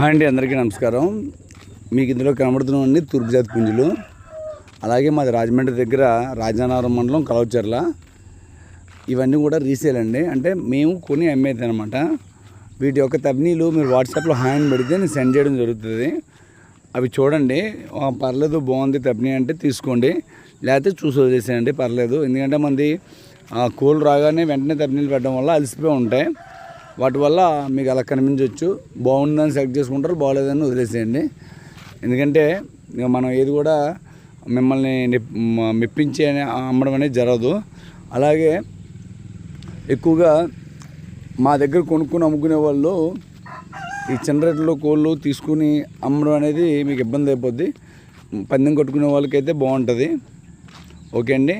Hi అండి అందరికీ నమస్కారం. మీకు ఇందులో కనబడుతున్నవన్నీ తూర్పు జాతి పుంజులు. అలాగే మాది రాజమండ్రి దగ్గర రాజానగరం మండలం కలవచర్ల. ఇవన్నీ కూడా రీసేల్ అండి. అంటే మేము కొని అమ్మేది అనమాట వీటి యొక్క తబ్నీలు మీరు వాట్సాప్లో హ్యాండ్ పెడితే నేను సెండ్ చేయడం జరుగుతుంది. అవి చూడండి. పర్లేదు బాగుంది తబ్నీ అంటే తీసుకోండి. లేకపోతే చూసి వదిలేసేయండి పర్లేదు. ఎందుకంటే మంది కోళ్ళు రాగానే వెంటనే తబ్నీలు పెట్టడం వల్ల అలసిపోయి ఉంటాయి. వాటి వల్ల మీకు అలా కనిపించవచ్చు. బాగుందని సెలెక్ట్ చేసుకుంటారు బాగోలేదని వదిలేసేయండి. ఎందుకంటే ఇక మనం ఏది కూడా మిమ్మల్ని మెప్పించి అమ్మడం అనేది జరగదు. అలాగే ఎక్కువగా మా దగ్గర కొనుక్కుని అమ్ముకునే వాళ్ళు ఈ చిన్న రేట్లో కోళ్ళు తీసుకుని అమ్మడం అనేది మీకు ఇబ్బంది అయిపోద్ది. పందెం కట్టుకునే వాళ్ళకైతే బాగుంటుంది. ఓకే అండి.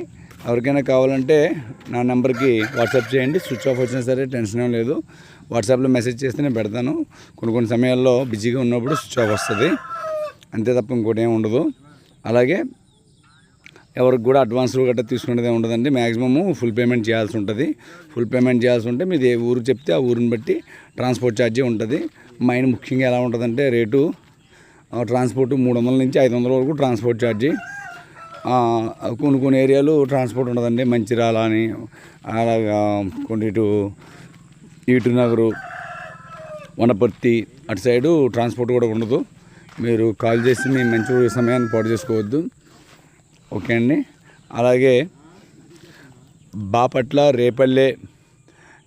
ఎవరికైనా కావాలంటే నా నెంబర్కి వాట్సాప్ చేయండి. స్విచ్ ఆఫ్ వచ్చినా సరే టెన్షన్ ఏం లేదు. వాట్సాప్లో మెసేజ్ చేస్తే నేను పెడతాను. కొన్ని కొన్ని సమయాల్లో బిజీగా ఉన్నప్పుడు స్విచ్ ఆఫ్ వస్తుంది. అంతే తప్ప ఇంకోటి ఏమి ఉండదు. అలాగే ఎవరికి కూడా అడ్వాన్స్లు గట్రా తీసుకునేది ఉండదండి. మ్యాక్సిమము ఫుల్ పేమెంట్ చేయాల్సి ఉంటుంది. ఫుల్ పేమెంట్ చేయాల్సి ఉంటే మీది ఏ ఊరు చెప్తే ఆ ఊరిని బట్టి ట్రాన్స్పోర్ట్ ఛార్జీ ఉంటుంది. మైన్ ముఖ్యంగా ఎలా ఉంటుందంటే రేటు ఆ, ట్రాన్స్పోర్ట్ మూడు వందల నుంచి ఐదు వందల వరకు ట్రాన్స్పోర్ట్ ఛార్జీ. కొన్ని కొన్ని ఏరియాలు ట్రాన్స్పోర్ట్ ఉండదండి. మంచిర్యాల అని అలాగా కొన్ని ఇటు ఇటు నగరు వనపర్తి అటు సైడు ట్రాన్స్పోర్ట్ కూడా ఉండదు. మీరు కాల్ చేసి మీ మంచి సమయాన్ని పాటు చేసుకోవద్దు. ఓకే అండి. అలాగే బాపట్ల రేపల్లె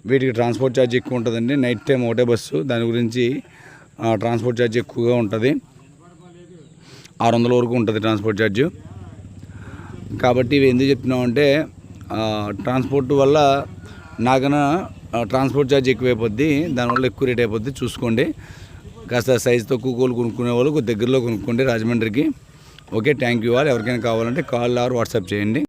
వీటికి ట్రాన్స్పోర్ట్ ఛార్జ్ ఎక్కువ ఉంటుందండి. నైట్ టైం ఒకటే బస్సు. దాని గురించి ట్రాన్స్పోర్ట్ ఛార్జ్ ఎక్కువగా ఉంటుంది. ఆరు వందల వరకు ఉంటుంది ట్రాన్స్పోర్ట్ ఛార్జ్. కాబట్టి ఇవి ఎందుకు చెప్తున్నామంటే ట్రాన్స్పోర్ట్ వల్ల నాకన్నా ట్రాన్స్పోర్ట్ ఛార్జ్ ఎక్కువైపోద్ది దానివల్ల ఎక్కువ రేట్ అయిపోద్ది. చూసుకోండి. కాస్త సైజ్ తక్కువ కోళ్ళు కొనుక్కునే వాళ్ళు దగ్గరలో కొనుక్కోండి రాజమండ్రికి. ఓకే థ్యాంక్ యూ ఆల్ ఎవరికైనా కావాలంటే కాల్ ఆర్ వాట్సాప్ చేయండి.